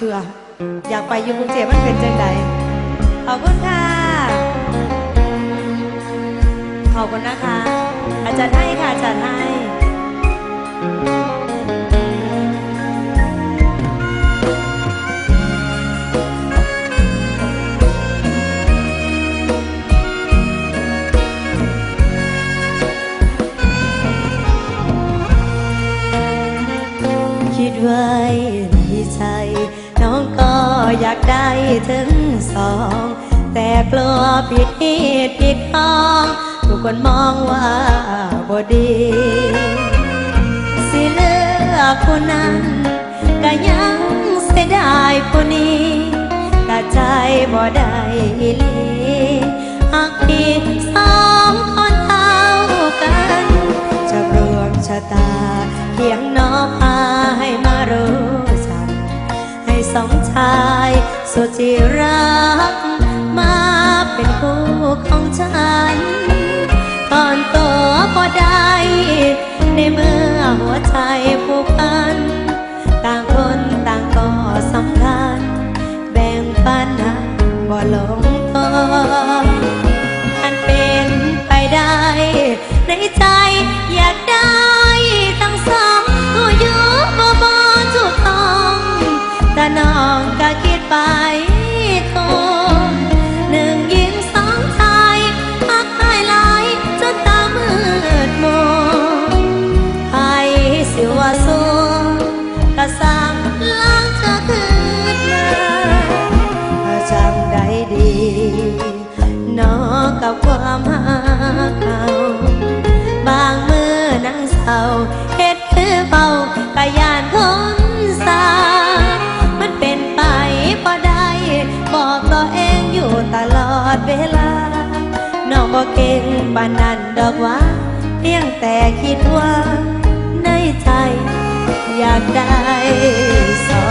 เถื่อ อยากไปอยู่กรุงเทพมันเป็นจังใดขอบคุณค่ะ ขอบคุณนะคะ อาจารย์ให้ค่ะ อาจารย์ให้ไว้ในใจ ก็อยากได้ถึงสอง แต่กลัวผิดเหตุผิดห้องทุกคนมองว่าบ่ดี สิเลือกผู้นั้นก็ยังเสียดายผู้นี้แต่ใจบ่ได้อีหลีหักพี่สองคนเท่ากัน จะรวมชะตาเพียงน้องพาให้มารู้จักให้สอายสุดที่รักมาเป็นคู่ของฉัน ลา น้องบ่เก่งปานนั้นดอกว่าเพียงแต่คิดว่า ในใจอยากได้สอ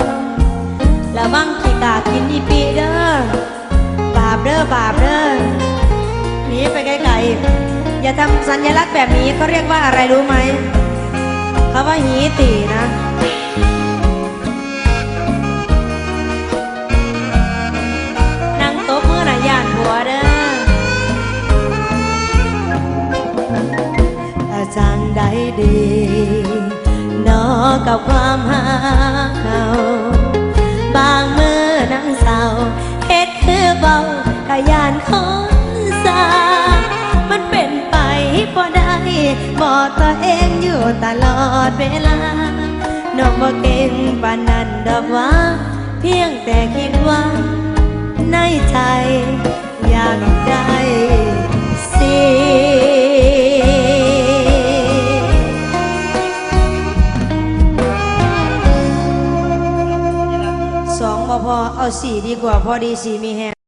งระวังขี้กากินอีปีเด้อบาปเด้อบาปเด้อหนีไปไกลๆอย่าทำสัญลักษณ์แบบนี้เขาเรียกว่าอะไรรู้ไหมเขาว่าหีตีนะ ดีนอกับความหาเขาบางมือนังเศร้าเฮ็ดคือเบากะยานคนสามันเป็นไปบ่ได้บอกตัวเองอยู่ตลอดเวลาน้องบ่เก่งปานนั้นดอกว่า เพียงแต่คิดว่า ในใจอยากได้ สองบ่พอเอาสีดีกว่า พอดีสีมีแฮง